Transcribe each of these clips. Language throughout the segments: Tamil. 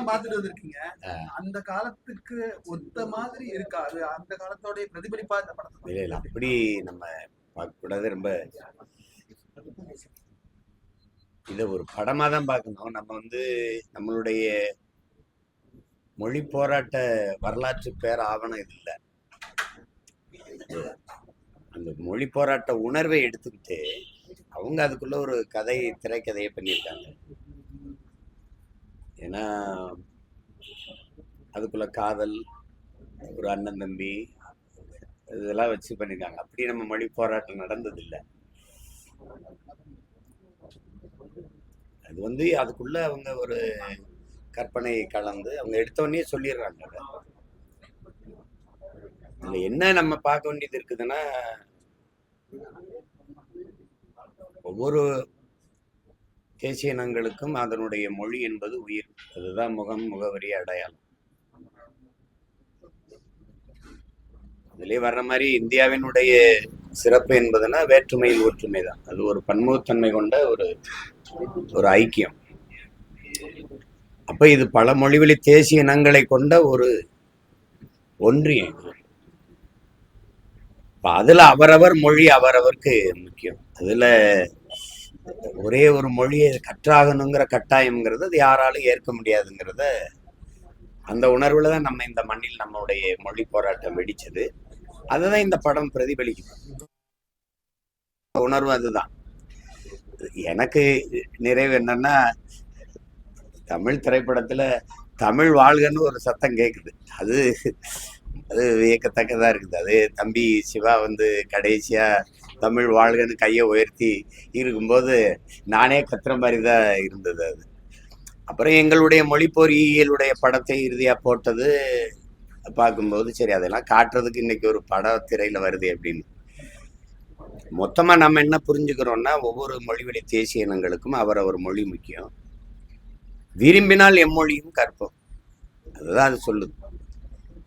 படம் பார்த்துட்டு வந்திருக்கீங்க. அந்த காலத்துக்கு ஒத்த மாதிரி இருக்கா? அது அந்த காலத்தோட பிரதிபலிப்பா இந்த படத்தை இல்லை இல்லை அப்படி நம்ம பார்க்கக்கூடாது. ரொம்ப இதை ஒரு படமாக தான் பார்க்கணும். நம்ம வந்து நம்மளுடைய மொழி போராட்ட வரலாற்று பேர் ஆவணம் இது இல்லை. அந்த மொழி போராட்ட உணர்வை எடுத்துக்கிட்டு அவங்க அதுக்குள்ள ஒரு கதை திரைக்கதையை பண்ணியிருக்காங்க. ஏன்னா அதுக்குள்ள காதல் ஒரு அண்ணன் தம்பி இதெல்லாம் வச்சு பண்ணியிருக்காங்க அப்படி நம்ம மொழி போராட்டம் நடந்ததில்லை. அது வந்து அதுக்குள்ள அவங்க ஒரு கற்பனை கலந்து அவங்க எடுத்தோடனே சொல்லிடுறாங்க அதில் என்ன நம்ம பார்க்க வேண்டியது இருக்குதுன்னா ஒவ்வொரு தேசிய இனங்களுக்கும் அதனுடைய மொழி என்பது உயிர். அதுதான் முகம் முகவரி அடையாளம். அதுலயே வர்ற மாதிரி இந்தியாவினுடைய சிறப்பு என்பதுன்னா வேற்றுமையில் ஒற்றுமை தான். அது ஒரு பன்முகத்தன்மை கொண்ட ஒரு ஒரு ஐக்கியம். அப்ப இது பல மொழிவெளி தேசிய இனங்களை கொண்ட ஒரு ஒன்றியம் அதுல அவரவர் மொழி அவரவருக்கு முக்கியம். அதுல ஒரே ஒரு மொழியை கற்றாகணுங்கிற கட்டாயம்ங்கிறது அது யாராலும் ஏற்க முடியாதுங்கிறத அந்த உணர்வுல தான் நம்ம இந்த மண்ணில் நம்மளுடைய மொழி போராட்டம் வெடிச்சது. அதுதான் இந்த படம் பிரதிபலிக்குது. உணர்வு அதுதான். எனக்கு நிறைவு என்னன்னா தமிழ் திரைப்படத்துல தமிழ் வாழ்கன்னு ஒரு சத்தம் கேக்குது. அது அது வியக்கத்தக்கதா இருக்குது. அது தம்பி சிவா வந்து கடைசியா தமிழ் வாழ்கன்னு கையை உயர்த்தி இருக்கும்போது நானே கத்துற மாதிரி தான் இருந்தது அது. அப்புறம் எங்களுடைய மொழிப்பொறியியலுடைய படத்தை இறுதியாக போட்டது பார்க்கும்போது சரி அதெல்லாம் காட்டுறதுக்கு இன்னைக்கு ஒரு பட திரையில் வருது அப்படின்னு. மொத்தமாக நம்ம என்ன புரிஞ்சுக்கிறோம்னா ஒவ்வொரு மொழிவழி தேசிய இனங்களுக்கும் அவரவர் மொழி முக்கியம். விரும்பினால் எம்மொழியும் கற்போம். அதுதான் அது சொல்லுது.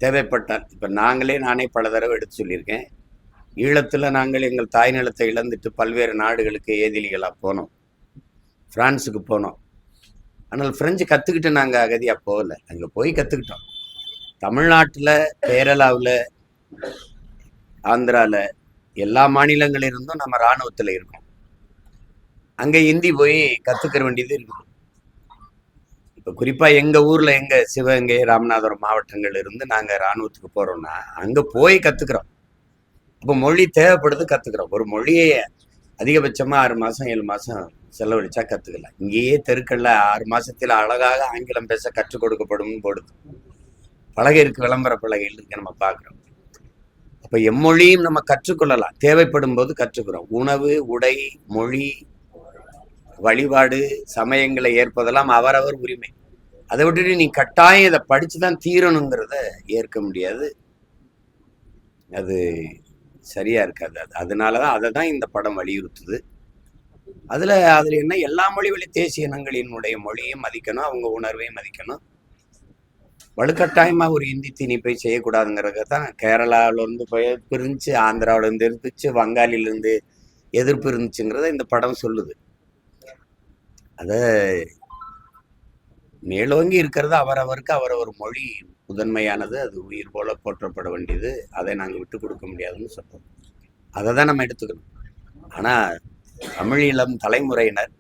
தேவைப்பட்டால் இப்போ நாங்களே நானே பல தடவை எடுத்து சொல்லியிருக்கேன். ஈழத்துல நாங்கள் எங்கள் தாய் நிலத்தை இழந்துட்டு பல்வேறு நாடுகளுக்கு ஏதிலிகளாக போனோம். பிரான்ஸுக்கு போனோம். ஆனால் பிரெஞ்சு கற்றுக்கிட்டு நாங்கள் அகதியாக போகல. அங்கே போய் கற்றுக்கிட்டோம் தமிழ்நாட்டுல கேரளாவில் ஆந்திரால எல்லா மாநிலங்களிலிருந்தும் நம்ம இராணுவத்தில் இருக்கோம். அங்கே ஹிந்தி போய் கத்துக்கிற வேண்டியது இருக்கும் இப்போ குறிப்பாக எங்கள் ஊரில் எங்கள் சிவகங்கை ராமநாதபுரம் மாவட்டங்கள் இருந்து நாங்கள் இராணுவத்துக்கு போகிறோம்னா அங்கே போய் கத்துக்கிறோம். அப்போ மொழி தேவைப்படுது கத்துக்கிறோம். ஒரு மொழியை அதிகபட்சமா ஆறு மாசம் ஏழு மாசம் செலவழிச்சா கத்துக்கலாம். இங்கேயே தெருக்கள்ல ஆறு மாசத்துல அழகாக ஆங்கிலம் பேச கற்றுக் கொடுக்கப்படும் போடுது. பலகை இருக்கு விளம்பர பலகைகள் இருக்கு நம்ம பார்க்கிறோம். அப்ப எம்மொழியும் நம்ம கற்றுக்கொள்ளலாம். தேவைப்படும் போது கற்றுக்கிறோம். உணவு உடை மொழி வழிபாடு சமயங்களை ஏற்பதெல்லாம் அவரவர் உரிமை. அதை விட்டுட்டு நீ கட்டாயம் இதை படிச்சுதான் தீரணுங்கிறத ஏற்க முடியாது. அது சரியா இருக்காது. அது அதனாலதான் அதை தான் இந்த படம் வலியுறுத்துது. அதுல அதுல என்ன எல்லா மொழி வழி தேசிய இனங்களினுடைய மொழியும் மதிக்கணும் அவங்க உணர்வையும் மதிக்கணும். வலுக்கட்டாயமா ஒரு இந்தி திணிப்பை செய்யக்கூடாதுங்கிறத தான் கேரளாவிலேருந்து போய் பிரிஞ்சு ஆந்திராவிலேருந்து இருந்துச்சு வங்காளில இருந்து எதிர்ப்பு இருந்துச்சுங்கிறத இந்த படம் சொல்லுது. அதை மேலோங்கி இருக்கிறது அவரவருக்கு அவரவர் மொழி முதன்மையானது. அது உயிர் போல போற்றப்பட வேண்டியது. அதை நாங்கள் விட்டு கொடுக்க முடியாதுன்னு சொல்கிறோம் அதை தான் நம்ம எடுத்துக்கணும். ஆனால் தமிழ் இளம் தலைமுறையினர்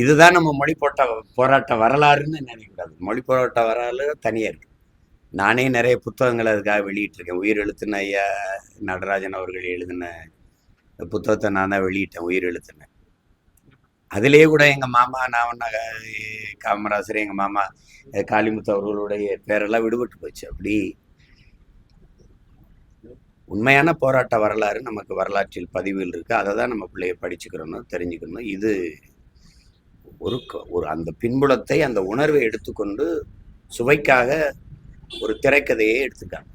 இதுதான் நம்ம மொழி போட்ட போராட்ட வரலாறுன்னு நினைக்கக்கூடாது. மொழி போராட்ட வரலாறு தனியாக இருக்கு. நானே நிறைய புத்தகங்கள் அதுக்காக வெளியிட்டிருக்கேன். உயிர் எழுத்துன ஐயா நடராஜன் அவர்கள் எழுதின புத்தகத்தை நான் தான் வெளியிட்டேன் உயிர் எழுத்துன. அதுலேயே கூட எங்க மாமா நான் ஒன்ன காமராசர் எங்க மாமா காளிமுத்து அவர்களுடைய பேரெல்லாம் விடுபட்டு போச்சு. அப்படி உண்மையான போராட்ட வரலாறு நமக்கு வரலாற்றில் பதிவில் இருக்கு. அதை தான் நம்ம பிள்ளைய படிச்சுக்கிறணும் தெரிஞ்சுக்கணும். இது ஒரு ஒரு அந்த பின்புலத்தை அந்த உணர்வை எடுத்துக்கொண்டு சுவைக்காக ஒரு திரைக்கதையே எடுத்துக்காங்க.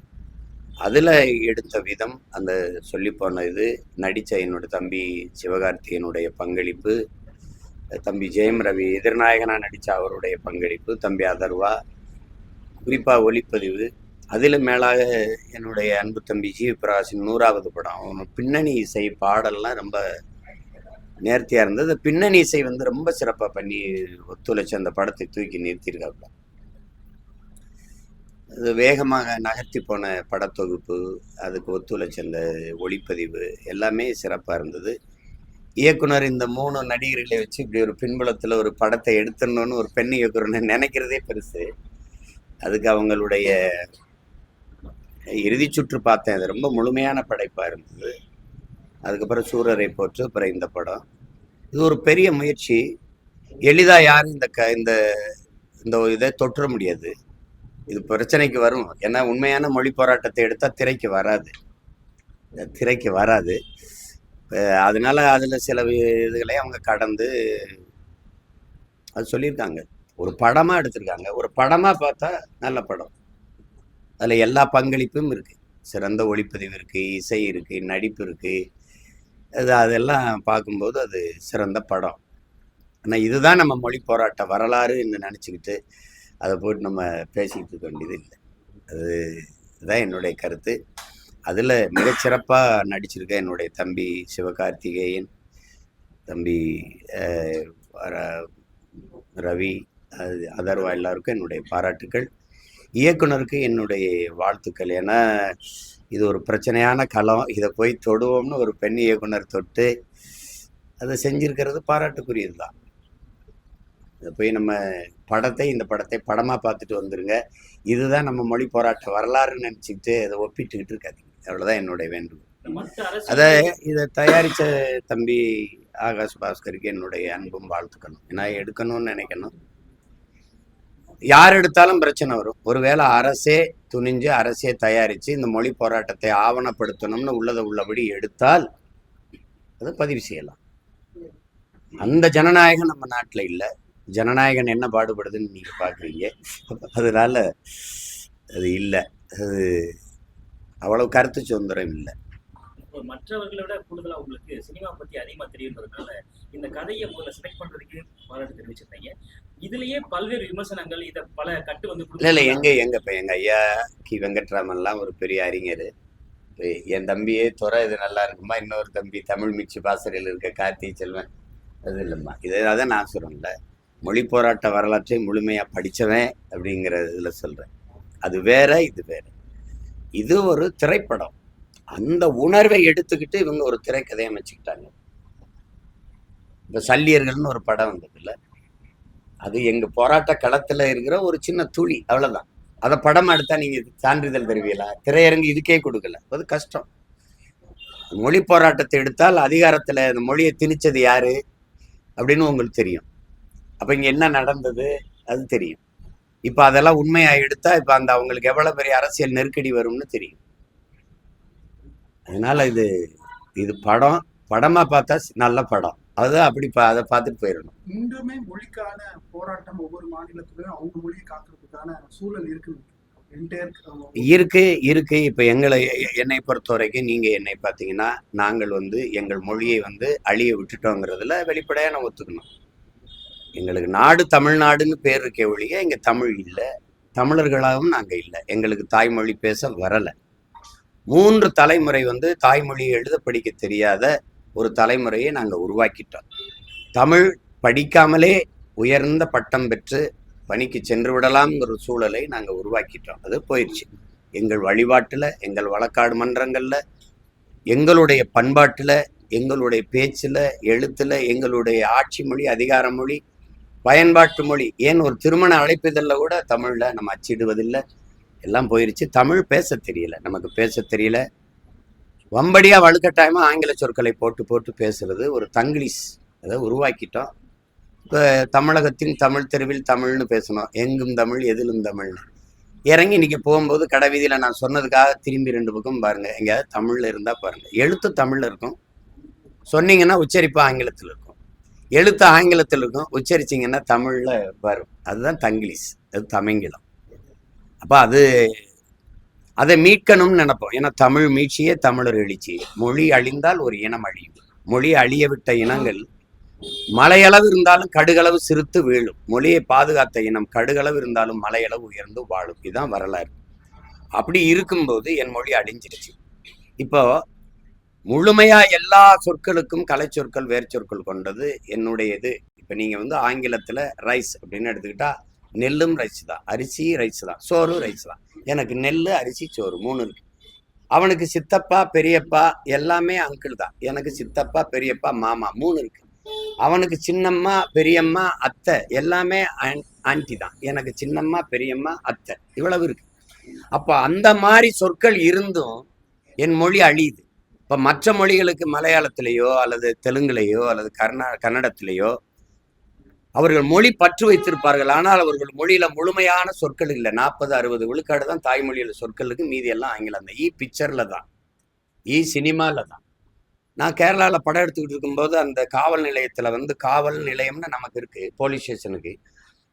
அதில் எடுத்த விதம் அந்த சொல்லி போன இது நடித்த என்னோட தம்பி சிவகார்த்திகேயனுடைய பங்களிப்பு தம்பி ஜெயம் ரவி எதிர்நாயகனா நடித்த அவருடைய பங்களிப்பு தம்பி அதர்வா குறிப்பாக ஒளிப்பதிவு அதில் மேலாக என்னுடைய அன்பு தம்பி ஜி பிரகாஷின் நூறாவது படம். பின்னணி இசை பாடல்லாம் ரொம்ப நேர்த்தியாக இருந்தது. பின்னணி இசை வந்து ரொம்ப சிறப்பாக பண்ணி ஒத்துழைச்சி அந்த படத்தை தூக்கி நிறுத்தியிருக்காப்புல அது வேகமாக நகர்த்தி போன படத்தொகுப்பு அதுக்கு ஒத்துழைச்ச அந்த ஒளிப்பதிவு எல்லாமே சிறப்பாக இருந்தது. இயக்குனர் இந்த மூணு நடிகர்களை வச்சு இப்படி ஒரு பின்புலத்தில் ஒரு படத்தை எடுத்துடணும்னு ஒரு பெண் இயக்குனர்னு நினைக்கிறதே பெருசு. அதுக்கு அவங்களுடைய இறுதி சுற்று பார்த்தேன். அது ரொம்ப முழுமையான படைப்பாக இருந்தது. அதுக்கப்புறம் சூரரை போற்று அப்புறம் இந்த படம். இது ஒரு பெரிய முயற்சி. எளிதாக யாரும் இந்த க இந்த இந்த இதை தொற்ற முடியாது. இது பிரச்சனைக்கு வரும். ஏன்னா உண்மையான மொழி போராட்டத்தை எடுத்தால் திரைக்கு வராது. திரைக்கு வராது. அதனால அதில் சில இதுகளை அவங்க கடந்து அது சொல்லியிருக்காங்க. ஒரு படமாக எடுத்திருக்காங்க. ஒரு படமாக பார்த்தா நல்ல படம். அதில் எல்லா பங்களிப்பும் இருக்குது சிறந்த ஒளிப்பதிவு இருக்குது இசை இருக்குது நடிப்பு இருக்குது அது அதெல்லாம் பார்க்கும்போது அது சிறந்த படம். ஆனால் இதுதான் நம்ம மொழி போராட்ட வரலாறுன்னு நினச்சிக்கிட்டு அதை போட்டு நம்ம பேசிக்கிட்டு இருக்க வேண்டியது இல்லை. அது இதுதான் என்னுடைய கருத்து. அதில் மிகச்சிறப்பாக நடிச்சிருக்க என்னுடைய தம்பி சிவகார்த்திகேயன் தம்பி ரவி அது அதர்வா எல்லாருக்கும் என்னுடைய பாராட்டுக்கள். இயக்குனருக்கு என்னுடைய வாழ்த்துக்கள். ஏன்னா இது ஒரு பிரச்சனையான களம். இதை போய் தொடுவோம்னு ஒரு பெண் இயக்குனர் தொட்டு அதை செஞ்சிருக்கிறது பாராட்டுக்குரியது தான் இதை போய் நம்ம படத்தை இந்த படத்தை படமாக பார்த்துட்டு வந்துருங்க. இதுதான் நம்ம மொழி போராட்ட வரலாறுன்னு நினச்சிக்கிட்டு அதை ஒப்பிட்டுக்கிட்டு இருக்காதிங்க. அவ்வளோதான் என்னுடைய வேண்டுகோள். அதை இதை தயாரித்த தம்பி ஆகாஷ் பாஸ்கருக்கு என்னுடைய அன்பும் வாழ்த்துக்கணும் ஏன்னா எடுக்கணும்னு நினைக்கணும். யார் எடுத்தாலும் பிரச்சனை வரும். ஒருவேளை அரசே துணிஞ்சு அரசே தயாரித்து இந்த மொழி போராட்டத்தை ஆவணப்படுத்தணும்னு உள்ளதை உள்ளபடி எடுத்தால் அதை பதிவு செய்யலாம். அந்த ஜனநாயகம் நம்ம நாட்டில் இல்லை. ஜனநாயகன் என்ன பாடுபடுதுன்னு நீங்கள் பார்க்குறீங்க அதனால அது இல்லை. அது அவ்வளவு கருத்து சுதந்திரம் இல்லை. மற்றவர்களை விட கூடுதலா உங்களுக்கு சினிமா பத்தி அதிகமா தெரியுன்றதுனால இந்த கதையை முதல்ல செலக்ட் பண்றதுக்கு பாராட்டு தெரிவிச்சிருந்தீங்க. இதுலயே பல்வேறு விமர்சனங்கள் இத பல கட்டு வந்து இல்லை இல்லை எங்க எங்க இப்போ எங்கள் ஐயா கி. வெங்கட்ராமன்லாம் ஒரு பெரிய அறிஞர். என் தம்பியே துறை இது நல்லா இருக்குமா? இன்னொரு தம்பி தமிழ் மிச்சி பாசறையில் இருக்க கார்த்தி செல்வன். அது இல்லைம்மா. இதை தான் நான் சொல்கிறேன்ல மொழி போராட்ட வரலாற்றை முழுமையாக படித்தவன் அப்படிங்கிற இதில் சொல்கிறேன் அது வேற இது வேற. இது ஒரு திரைப்படம். அந்த உணர்வை எடுத்துக்கிட்டு இவங்க ஒரு திரைக்கதையை அமைச்சுக்கிட்டாங்க. இப்போ சல்லியர்கள்னு ஒரு படம் வந்ததுல. அது எங்கள் போராட்ட களத்தில் இருக்கிற ஒரு சின்ன துளி அவ்வளோதான் அதை படம் எடுத்தால் நீங்கள் சான்றிதழ் தருவீங்களா? திரையரங்கு இதுக்கே கொடுக்கல. அது கஷ்டம். மொழி போராட்டத்தை எடுத்தால் அதிகாரத்தில் அந்த மொழியை திணிச்சது யாரு? அப்படின்னு உங்களுக்கு தெரியும். அப்போ இங்கே என்ன நடந்தது? அது தெரியும். இப்ப அதெல்லாம் உண்மையா எடுத்தா இப்ப அந்த அவங்களுக்கு எவ்வளவு பெரிய அரசியல் நெருக்கடி வரும்னு தெரியும். அதனால இது இது படம் படமா பார்த்தா நல்ல படம். அதுதான் அப்படி அதை பார்த்துட்டு போயிடணும். இன்றுமே மொழிக்கான போராட்டம் ஒவ்வொரு மாநிலத்திலும் அவங்க மொழியை காக்கிறதுக்கான சூழல் இருக்கு. இருக்கு இருக்கு. இப்ப எங்களை என்னை பொறுத்த வரைக்கும் நீங்க என்னை பார்த்தீங்கன்னா நாங்கள் வந்து எங்கள் மொழியை வந்து அழிய விட்டுட்டோங்கிறதுல வெளிப்படையா நான் ஒத்துக்கணும். எங்களுக்கு நாடு தமிழ்நாடுன்னு பேர் இருக்கே ஒழிய இங்கே தமிழ் இல்லை. தமிழர்களாகவும் நாங்கள் இல்லை. எங்களுக்கு தாய்மொழி பேச வரலை. மூன்று தலைமுறை வந்து தாய்மொழியை எழுத படிக்க தெரியாத ஒரு தலைமுறையை நாங்கள் உருவாக்கிட்டோம். தமிழ் படிக்காமலே உயர்ந்த பட்டம் பெற்று பணிக்கு சென்று விடலாம்ங்கிற சூழலை நாங்கள் உருவாக்கிட்டோம். அது போயிடுச்சு எங்கள் வழிபாட்டில் எங்கள் வழக்காடு மன்றங்களில் எங்களுடைய பண்பாட்டில் எங்களுடைய பேச்சில் எழுத்தில் எங்களுடைய ஆட்சி மொழி அதிகார மொழி பயன்பாட்டு மொழி. ஏன் ஒரு திருமண அழைப்பிதழில் கூட தமிழில் நம்ம அச்சிடுவதில்லை? எல்லாம் போயிருச்சு. தமிழ் பேச தெரியல. நமக்கு பேச தெரியல. வம்படியாக வலுக்கட்டாயமாக ஆங்கில சொற்களை போட்டு போட்டு பேசுறது ஒரு தங்கிலீஷ் அதை உருவாக்கிட்டோம். இப்போ தமிழகத்தின் தமிழ் தெருவில் தமிழ்னு பேசணும். எங்கும் தமிழ் எதிலும் தமிழ்னு. இறங்கி இன்னைக்கு போகும்போது கடை வீதியில் நான் சொன்னதுக்காக திரும்பி ரெண்டு பக்கம் பாருங்கள் எங்கேயாவது தமிழில் இருந்தால் பாருங்கள் எழுத்து தமிழில் இருக்கும். சொன்னீங்கன்னா உச்சரிப்பு ஆங்கிலத்தில் இருக்கும். எழுத்து ஆங்கிலத்தில் இருக்கும். உச்சரிச்சிங்கன்னா தமிழில் வரும். அதுதான் தங்கிலீஷ். அது தமிங்கிலம். அப்போ அது அதை மீட்கணும்னு நினைப்போம். ஏன்னா தமிழ் மீட்சியே தமிழர் எழுச்சி. மொழி அழிந்தால் ஒரு இனம் அழியும். மொழி அழிய விட்ட இனங்கள் மலையளவு இருந்தாலும் கடுகளவு சிறுத்து வீழும். மொழியை பாதுகாத்த இனம் கடுகளவு இருந்தாலும் மலையளவு உயர்ந்து வாழும். இதுதான் வரலாறு. அப்படி இருக்கும்போது என் மொழி அழிஞ்சிருச்சு. இப்போ முழுமையா எல்லா சொற்களுக்கும் கலை சொற்கள் வேர் சொற்கள் கொண்டது என்னுடைய இது இப்போ நீங்க வந்து ஆங்கிலத்துல ரைஸ் அப்படின்னு எடுத்துக்கிட்டா நெல்லும் ரைஸ் தான் அரிசி ரைஸ் தான் சோறு ரைஸ் தான். எனக்கு நெல் அரிசி சோறு மூணு இருக்கு. அவனுக்கு சித்தப்பா பெரியப்பா எல்லாமே அங்கிள் தான். எனக்கு சித்தப்பா பெரியப்பா மாமா மூணு இருக்கு. அவனுக்கு சின்னம்மா பெரியம்மா அத்தை எல்லாமே ஆண்டி தான். எனக்கு சின்னம்மா பெரியம்மா அத்தை இவ்வளவு இருக்கு. அப்போ அந்த மாதிரி சொற்கள் இருந்தும் என் மொழி அழியுது. இப்போ மற்ற மொழிகளுக்கு மலையாளத்திலேயோ அல்லது தெலுங்குலேயோ அல்லது கர்நா கன்னடத்திலேயோ அவர்கள் மொழி பற்று வைத்திருப்பார்கள். ஆனால் அவர்கள் மொழியில முழுமையான சொற்கள் இல்லை. நாற்பது அறுபது விழுக்காடு தான் தாய்மொழியில சொற்களுக்கு மீதி எல்லாம் ஆங்கிலம் தான். இ பிக்சர்ல தான். இ சினிமால தான். நான் கேரளாவில் படம் எடுத்துக்கிட்டு இருக்கும்போது அந்த காவல் நிலையத்தில் வந்து காவல் நிலையம்னு நமக்கு இருக்கு போலீஸ் ஸ்டேஷனுக்கு.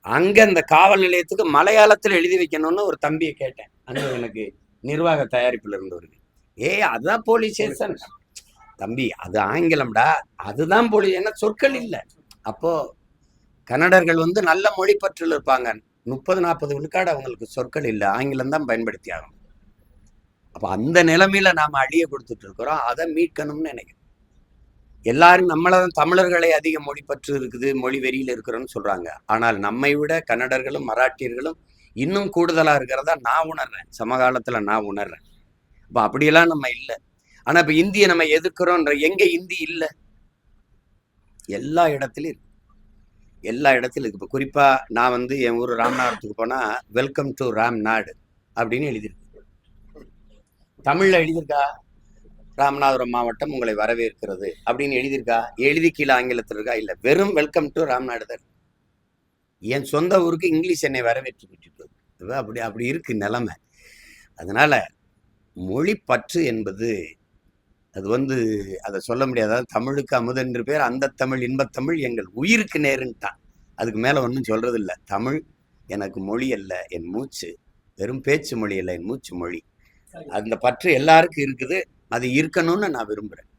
அங்கே அந்த காவல் நிலையத்துக்கு மலையாளத்தில் எழுதி வைக்கணும்னு ஒரு தம்பியை கேட்டேன். அங்கே எனக்கு நிர்வாக தயாரிப்பில் இருந்தவருக்கு ஏய் அதுதான் போலீஸ் ஸ்டேஷன் தம்பி அது ஆங்கிலம்டா. அதுதான் போலீஸ் என்ன சொற்கள் இல்லை. அப்போ கன்னடர்கள் வந்து நல்ல மொழி பற்றில் இருப்பாங்க. முப்பது நாற்பது விழுக்காடு அவங்களுக்கு சொற்கள் இல்லை. ஆங்கிலம் தான் பயன்படுத்தி ஆகணும். அப்போ அந்த நிலைமையில நாம அழிய கொடுத்துட்டு இருக்கிறோம். அதை மீட்கணும்னு நினைக்கிறேன் எல்லாரும் நம்மள தமிழர்களை அதிக மொழி பற்று இருக்குது மொழி வெறியில் இருக்கிறோம்னு சொல்றாங்க. ஆனால் நம்மை விட கன்னடர்களும் மராட்டியர்களும் இன்னும் கூடுதலா இருக்கிறதா நான் உணர்றேன். சமகாலத்துல நான் உணர்றேன். அப்ப அப்படியெல்லாம் நம்ம இல்லை. ஆனா இப்ப இந்தியை நம்ம எதிர்க்கிறோன்ற எங்க இந்தி இல்லை? எல்லா இடத்துலயும் இருக்கு. எல்லா இடத்துலயும் இருக்கு. இப்போ குறிப்பா நான் வந்து என் ஊர் ராமநாதத்துக்கு போனா வெல்கம் டு ராம் நாடு அப்படின்னு எழுதியிருக்கு. தமிழ்ல எழுதியிருக்கா? ராமநாதபுரம் மாவட்டம் உங்களை வரவேற்கிறது அப்படின்னு எழுதியிருக்கா? எழுதி கீழே ஆங்கிலத்தில் இருக்கா? இல்லை வெறும் வெல்கம் டு ராம்நாடு தான் என் சொந்த ஊருக்கு இங்கிலீஷ் என்னை வரவேற்று விட்டுட்டு அப்படி அப்படி இருக்கு நிலைமை. அதனால மொழி பற்று என்பது அது வந்து அதை சொல்ல முடியாது. அதாவது தமிழுக்கு அமுதென்று பேர் அந்த தமிழ் இன்பத்தமிழ் எங்கள் உயிருக்கு நேருன்ட்டான். அதுக்கு மேலே ஒன்றும் சொல்றது இல்லை தமிழ் எனக்கு மொழி அல்ல என் மூச்சு வெறும் பேச்சு மொழி அல்ல என் மூச்சு மொழி. அந்த பற்று எல்லாருக்கும் இருக்குது. அது இருக்கணும்னு நான் விரும்புகிறேன்